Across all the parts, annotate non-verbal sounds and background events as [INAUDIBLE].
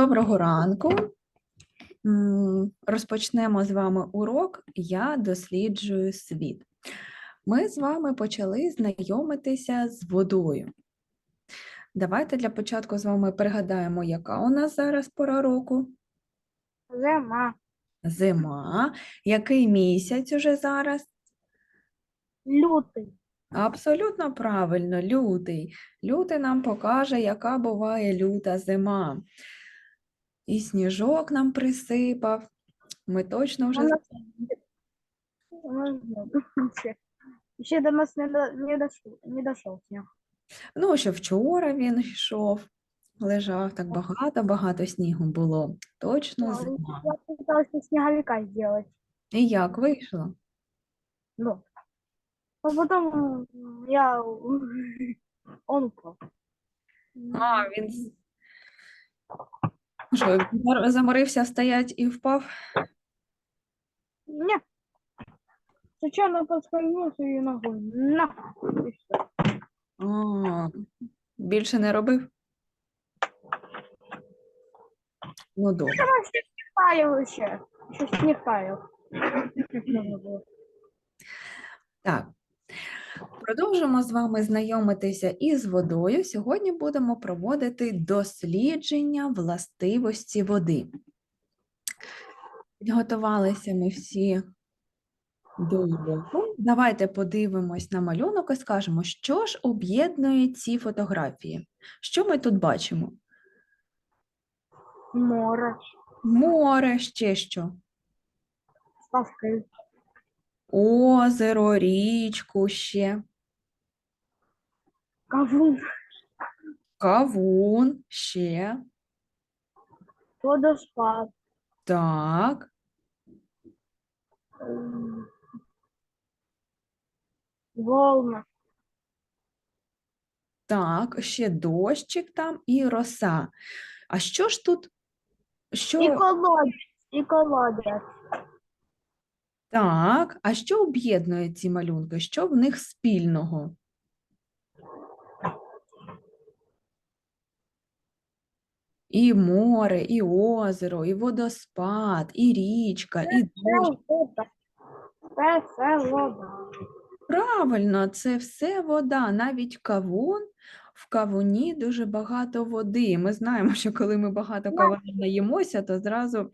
Доброго ранку. Розпочнемо з вами урок Я досліджую світ. Ми з вами почали знайомитися з водою. Давайте для початку з вами пригадаємо, яка у нас зараз пора року. Зима. Зима. Який місяць уже зараз? Лютий. Абсолютно правильно, лютий. Лютий нам покаже, яка буває люта зима. І сніжок нам присипав. Ми точно вже Ще- Ще до нас не, до, не, дошов, не дошов сніг. Ну, що вчора він йшов, лежав так багато, багато снігу було. Точно зима. Я пыталась снеговика сделать. І як вийшло? Ну. А потом я... [LAUGHS] Он упал. А, він що, заморився стоять і впав? Не. Случайно подскользнулся и ногой. На. А, більше не робив? Ну, добре. Еще. Еще снег таял. Как нужно было. Так, продовжимо з вами знайомитися із водою. Сьогодні будемо проводити дослідження властивості води. Підготувалися ми всі до уроку. Давайте подивимось на малюнок і скажемо, що ж об'єднує ці фотографії. Що ми тут бачимо? Море. Море, ще що? Ставкой. Озеро, річку ще, Кавун. кавун, ще. Водоспад. Так, Волна. так, ще дощик там і роса. А що ж тут? Що... І колодязь. І колодязь. Так, а що об'єднує ці малюнки? Що в них спільного? І море, і озеро, і водоспад, і річка, і дощ. Це все вода. Правильно, це все вода, навіть кавун. В кавуні дуже багато води. Ми знаємо, що коли ми багато кавуна наїмося, то зразу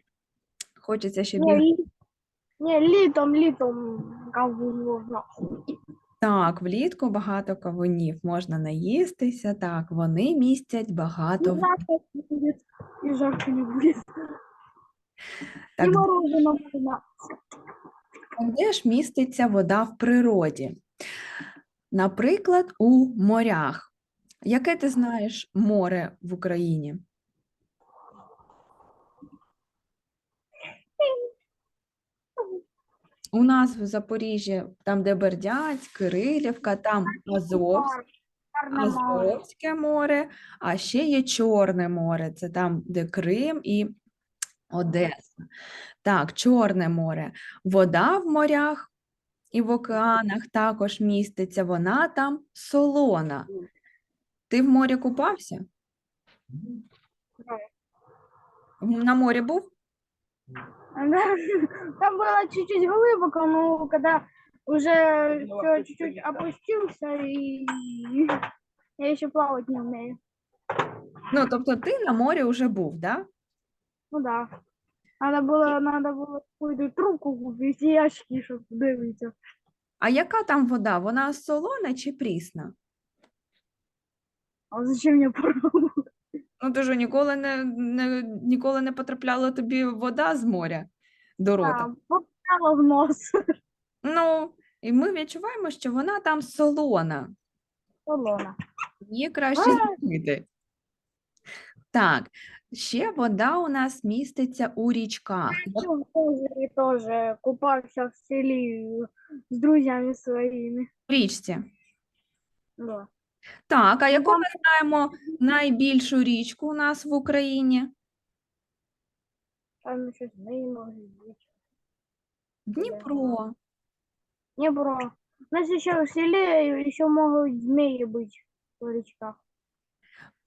хочеться ще більше. Ні, літом, літом кавун можна. Так, влітку багато кавунів можна наїстися. Так, вони містять багато І води. жарко не буде. І жарко не буде. Так, І мороженое можна. де ж міститься вода в природі? Наприклад, у морях. Яке ти знаєш море в Україні? У нас в Запоріжжі, там, де Бердянськ, Кирилівка, там Азовське. Азовське море, а ще є Чорне море, це там, де Крим і Одеса. Так, Чорне море. Вода в морях і в океанах також міститься, вона там солона. Ти в морі купався? На морі був? Да. Там было чуть-чуть глубоко, но когда уже все чуть-чуть опустился, и [LAUGHS] я еще плавать не умею. Ну, тобто ти на морі вже був, да? Ну да. Надо было, надо было какую-то трубку купить и очки, чтобы дивиться. А яка там вода? Вона солона чи прісна? А зачем мне пробовать? Ну, ти ж ніколи не, не, ніколи не потрапляла тобі вода з моря до рота. Попала в нос. Ну, і ми відчуваємо, що вона там солона. Солона. Її краще пити. Так, ще вода у нас міститься у річках. Я в озере тоже купался в селе с друзьями своими. В річці. Да. Так, а яку ми знаємо найбільшу річку у нас в Україні? Там еще змеи может быть. Дніпро. Не бро. У нас еще в селе еще могут змеи быть в речках.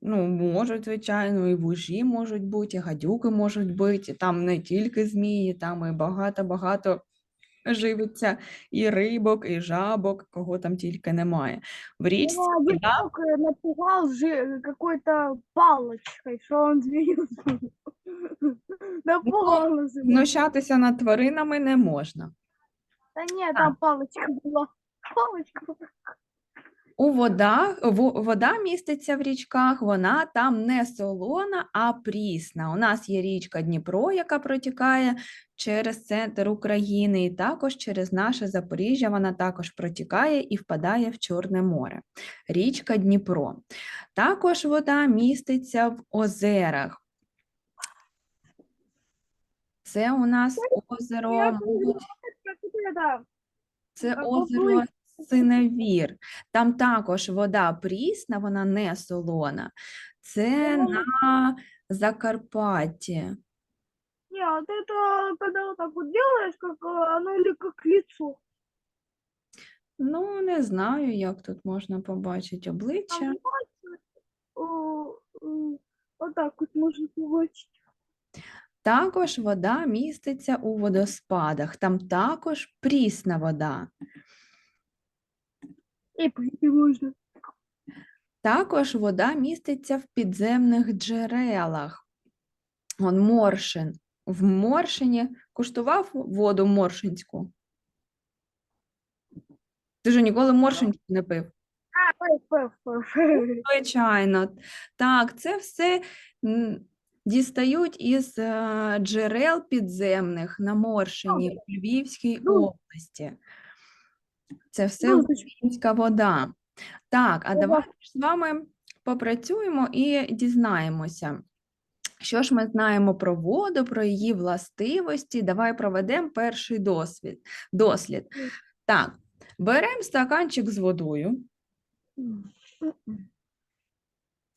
Ну, можуть, звичайно, і вужі можуть бути, і гадюки можуть бути, і там не тільки змії, там і багато-багато живиться і рибок, і жабок, кого там тільки немає. В річці Его один вода друг, э, напугал же какой-то палочкой, что он змеился. Напугал [LAUGHS] знущатися над тваринами не можна. Да нет, там палочка была. Палочка. У водах во- вода міститься в річках, вона там не солона, а прісна. У нас є річка Дніпро, яка протікає через центр України, і також через наше Запоріжжя вона також протікає і впадає в Чорне море. Річка Дніпро. Також вода міститься в озерах. Це у нас озеро, Я Молод- Как это? це А озеро поплив- Синевір. Там також вода прісна, вона не солона. Це Ну, на Закарпатті. Нет, это когда вот так вот делаешь, как э, оно или как лицо. Ну, не знаю, як тут можна побачити Там обличчя. бачиш, о, э, вот Також вода міститься у водоспадах. Там також прісна вода. И пить можно. Також вода міститься в підземних джерелах. Вон Моршин. В Моршині куштував воду моршинську? Ти ж ніколи моршинську не пив? Звичайно. Так, це все дістають із е, джерел підземних на Моршині в Львівській Ну. області. Це все Ну, українська вода. Так, а давайте з вами попрацюємо і дізнаємося, що ж ми знаємо про воду, про її властивості. Давай проведемо перший досвід, дослід. Так, беремо стаканчик з водою.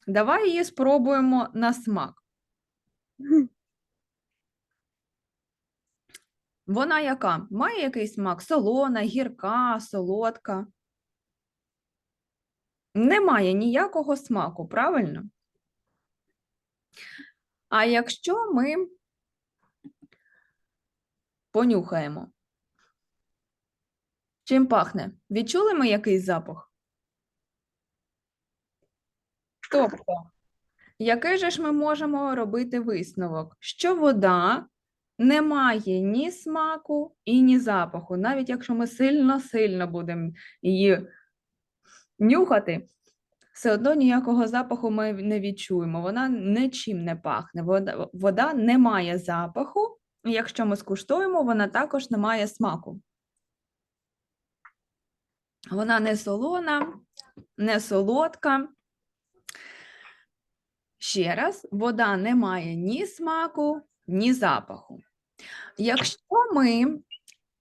Давай її спробуємо на смак. Вона яка? Має якийсь смак? Солона, гірка, солодка? Немає ніякого смаку, правильно? А якщо ми понюхаємо, чим пахне? Відчули ми якийсь запах? Тобто, який же ж ми можемо робити висновок? Що вода не має ні смаку і ні запаху, навіть якщо ми сильно-сильно будемо її нюхати, все одно ніякого запаху ми не відчуємо. Вона нічим не пахне. Вода, вода не має запаху, і якщо ми скуштуємо, вона також не має смаку. Вона не солона, не солодка. Ще раз, вода не має ні смаку, ні запаху. Якщо ми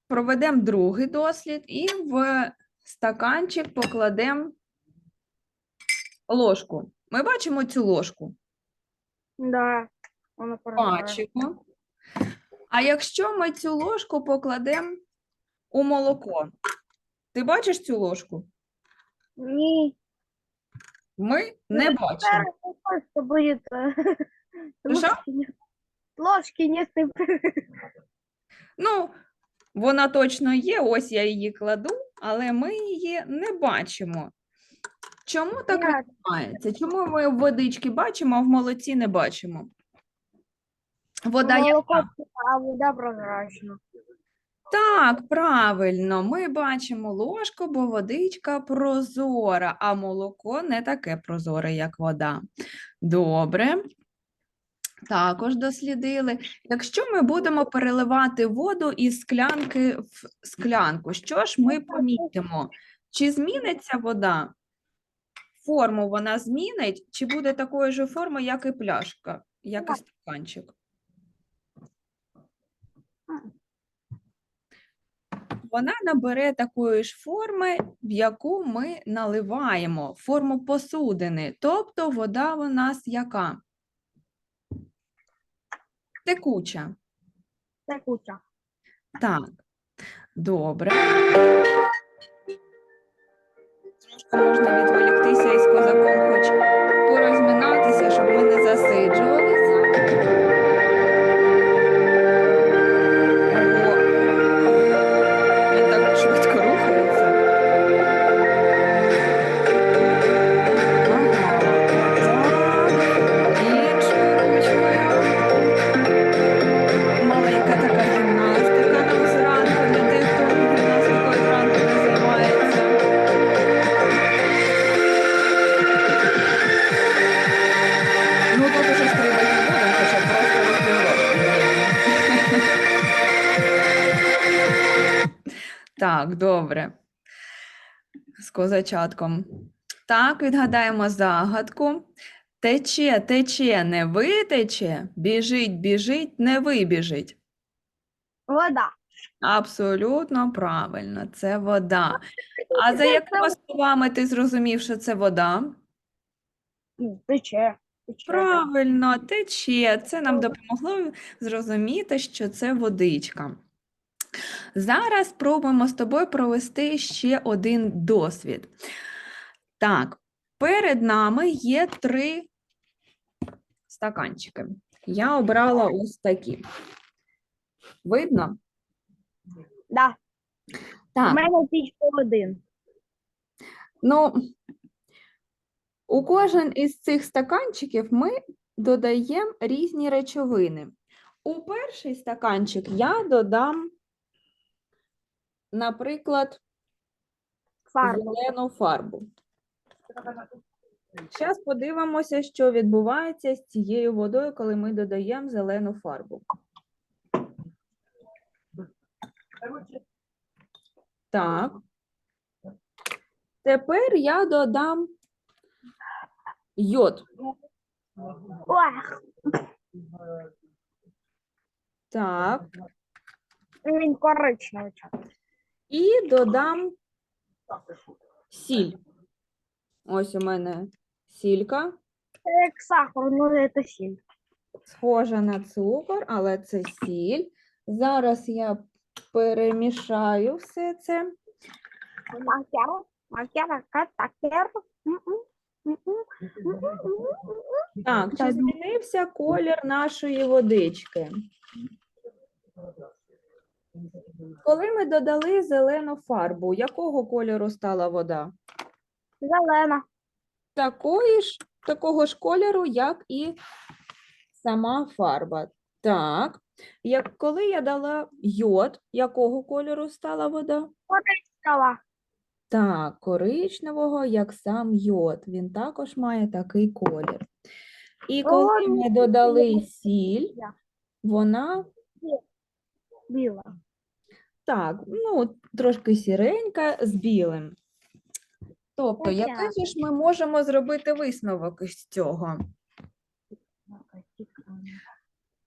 проведемо другий дослід і в стаканчик покладемо ложку. Ми бачимо цю ложку? Да. Она поражает. Бачимо. А якщо ми цю ложку покладемо у молоко, ти бачиш цю ложку? Не. Ми не бачимо. Просто будет... Что? Ложки и Ну, вона точно є, ось я її кладу, але ми її не бачимо. Чому так Нет. відбувається? Чому ми в водички бачимо, а в молоці не бачимо? Вода яка? Молоко, а вода прозрачна. Так, правильно, ми бачимо ложку, бо водичка прозора, а молоко не таке прозоре, як вода. Добре. Також дослідили. Якщо ми будемо переливати воду із склянки в склянку, що ж ми помітимо? Чи зміниться вода? Форму вона змінить, чи буде такої ж форми, як і пляшка, як і стаканчик? Вона набере такої ж форми, в яку ми наливаємо, форму посудини. Тобто вода у нас яка? Текуча. Текуча. Так, добре. Трошки можна відволіктися із козаком, хоч порозминати. Так, З козачатком. Так, відгадаємо загадку. Тече, тече, не витече, біжить, біжить, не вибіжить. Вода. Абсолютно правильно, це вода. А за якими словами ти зрозумів, що це вода? Ну. Тече. Правильно, тече. Це нам допомогло зрозуміти, що це водичка. Зараз спробуємо з тобою провести ще один досвід. Так, перед нами є три стаканчики. Я обрала ось такі. Видно? Да. У мене тільки один. Ну, у кожен із цих стаканчиків ми додаємо різні речовини. У перший стаканчик я додам, наприклад, Фарба. зелену фарбу. Зараз подивимося, що відбувається з цією водою, коли ми додаємо зелену фарбу. Так. Тепер я додам йод. Ох, Так. він коричневий. І додам сіль. Ось у мене сілька, Це як сахар, ну це сіль. схожа на цукор, але це сіль. Зараз я перемішаю все це. Макер, макер, м-м, Так, чи змінився колір нашої водички? Коли ми додали зелену фарбу, якого кольору стала вода? Зелена. Такої ж, такого ж кольору, як і сама фарба. Так, як коли я дала йод, якого кольору стала вода? Стала. Так, коричневого, як сам йод. Він також має такий колір. І коли О, ми додали сіль, вона Біла. так, ну, трошки сіренька з білим. Тобто, який ж ми можемо зробити висновок із цього?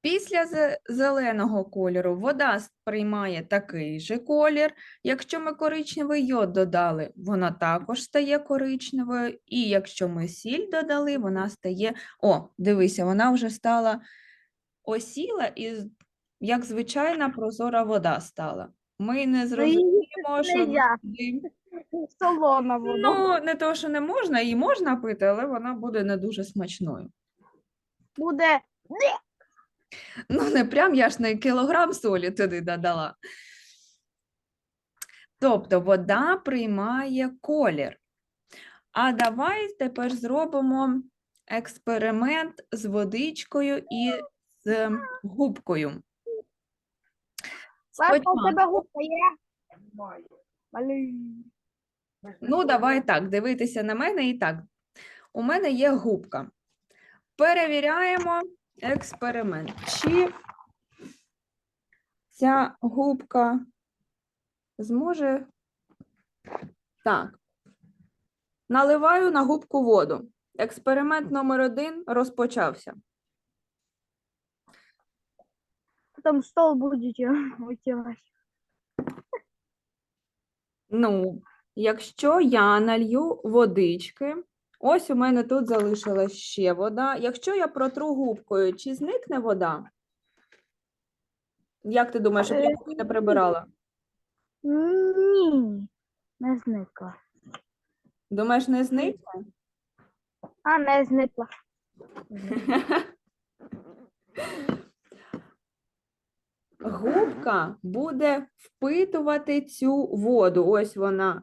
Після зеленого кольору вода сприймає такий же колір. Якщо ми коричневий йод додали, вона також стає коричневою. І якщо ми сіль додали, вона стає. О, дивися, вона вже стала осіла і як звичайна прозора вода стала. Ми не зрозуміємо, що туди- [LAUGHS] Солона вода. ну, не то, що не можна, її можна пити, але вона буде не дуже смачною. Буде Ну, не прям я ж не кілограм солі туди додала. Тобто вода приймає колір. А давай тепер зробимо експеримент з водичкою і з губкою. Папа, у тебе губка є? Блін. Ну, давай так, дивитися на мене і так. У мене є губка. Перевіряємо експеримент. Чи ця губка зможе. Так. Наливаю на губку воду. Експеримент номер один розпочався. Потом стол будете [LAUGHS] вытирать. Ну, якщо я налью водички, ось у мене тут залишилась ще вода. Якщо я протру губкою, чи зникне вода? Як ти думаєш, щоб я Е, не прибирала? Ні, не зникла. Думаєш, не зникне? А, не зникла. [LAUGHS] Губка буде впитувати цю воду. Ось вона.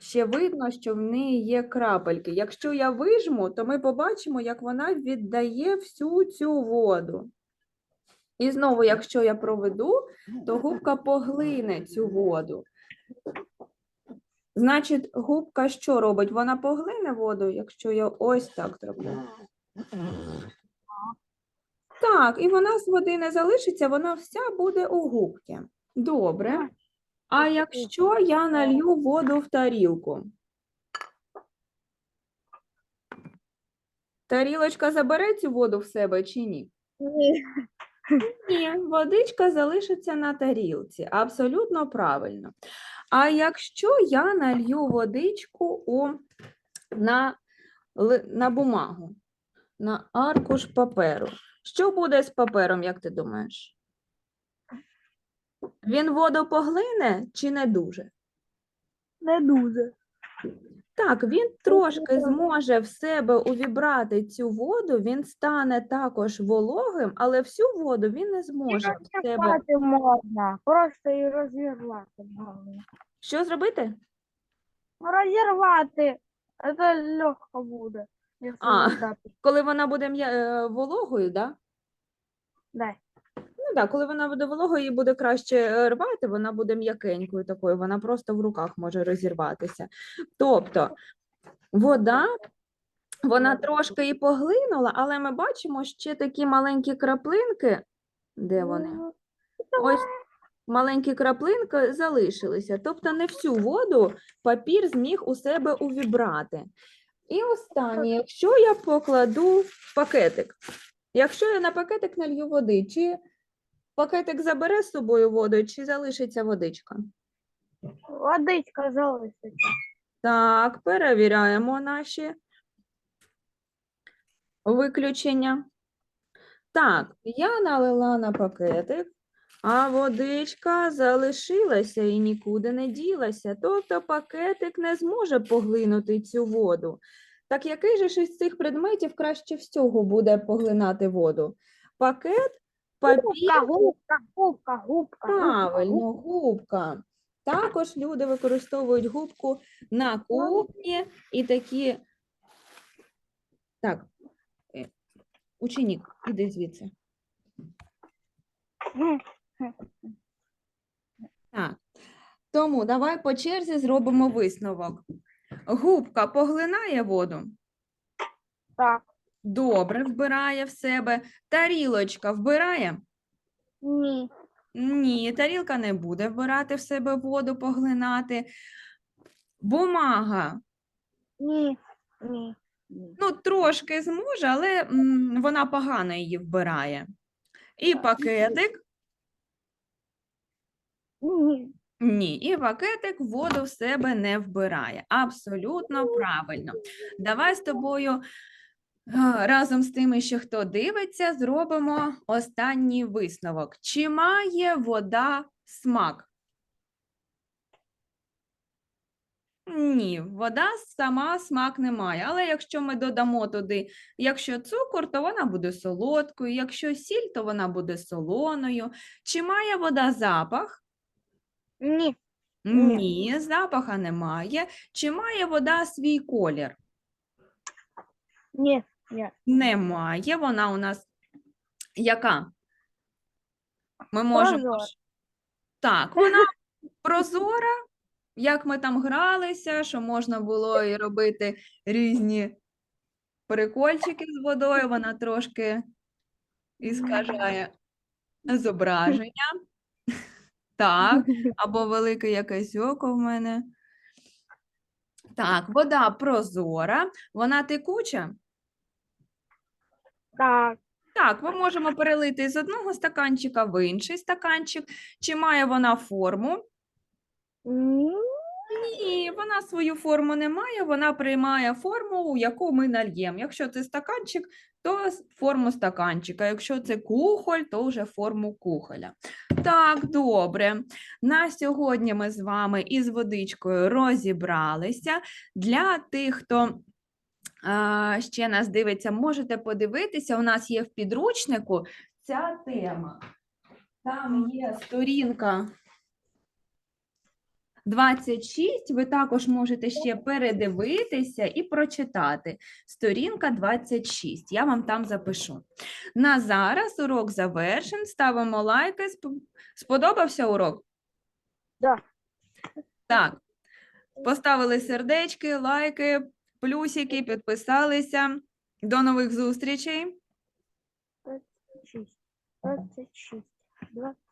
Ще видно, що в неї є крапельки. Якщо я вижму, то ми побачимо, як вона віддає всю цю воду. І знову, якщо я проведу, то губка поглине цю воду. Значить, губка що робить? Вона поглине воду, якщо я ось так зроблю. Так, і вона з води не залишиться, вона вся буде у губці. Добре. А якщо я налью воду в тарілку? Тарілочка забере цю воду в себе чи ні? Ні. Ні, водичка залишиться на тарілці. Абсолютно правильно. А якщо я налью водичку у, на, на бумагу, на аркуш паперу, що буде з папером, як ти думаєш? Він воду поглине чи не дуже? Не дуже. Так, він трошки зможе в себе увібрати цю воду, він стане також вологим, але всю воду він не зможе в себе. Можна. Просто і розірвати можна. Що зробити? Розірвати. Це легко буде. Якщо А. Коли вона буде м'я- е, вологою, да? Да. Ну да, коли вона буде вологою, її буде краще е, рвати, вона буде м'якенькою такою, вона просто в руках може розірватися. Тобто вода, вона трошки і поглинула, але ми бачимо ще такі маленькі краплинки. Де вони? Ну, Ось маленькі краплинки залишилися. Тобто не всю воду папір зміг у себе увібрати. І останнє, якщо я покладу в пакетик, якщо я на пакетик налью води, чи пакетик забере з собою воду, чи залишиться водичка? Водичка залишиться. Так, перевіряємо наші виключення. Так, я налила на пакетик, а водичка залишилася і нікуди не ділася. Тобто пакетик не зможе поглинути цю воду. Так який же ж із цих предметів краще всього буде поглинати воду? Пакет, папір, Губка, губка, губка, губка. Правильно, губка. Також люди використовують губку на кухні і такі. Так, е, іди звідси. Так. Тому давай по черзі зробимо висновок. Губка поглинає воду, Так. добре вбирає в себе. Тарілочка вбирає? Ні. Ні, тарілка не буде вбирати в себе воду, поглинати. Бумага. Ні. Ні. Ну, трошки зможе, але м, вона погано її вбирає. І пакетик, Ні. ні, і пакетик воду в себе не вбирає. Абсолютно правильно. Давай з тобою разом з тими, що хто дивиться, зробимо останній висновок. Чи має вода смак? Ні, вода сама смак не має. Але якщо ми додамо туди, якщо цукор, то вона буде солодкою, якщо сіль, то вона буде солоною. Чи має вода запах? Ні. Ні. Ні, запаха немає. Чи має вода свій колір? Ні. Ні. Немає. Вона у нас яка? Ми можемо. Прозора. Так, вона [LAUGHS] прозора, як ми там гралися, що можна було і робити різні прикольчики з водою, вона трошки іскажає зображення. Так, [LAUGHS] або велике якесь око в мене. Так, вода прозора, вона текуча. Так. Так, ми можемо перелити з одного стаканчика в інший стаканчик. Чи має вона форму? Ні. Ні, вона свою форму не має, вона приймає форму, яку ми нальємо. Якщо це стаканчик, то форму стаканчика. Якщо це кухоль, то вже форму кухоля. Так, добре. На сьогодні ми з вами із водичкою розібралися. Для тих, хто ще нас дивиться, можете подивитися. У нас є в підручнику ця тема. Там є сторінка 26. Ви також можете ще передивитися і прочитати. Сторінка 26. Я вам там запишу. На зараз урок завершен. Ставимо лайки. Сподобався урок? Да. Так. Поставили сердечки, лайки, плюсики, підписалися. До нових зустрічей. 26. 26. 26.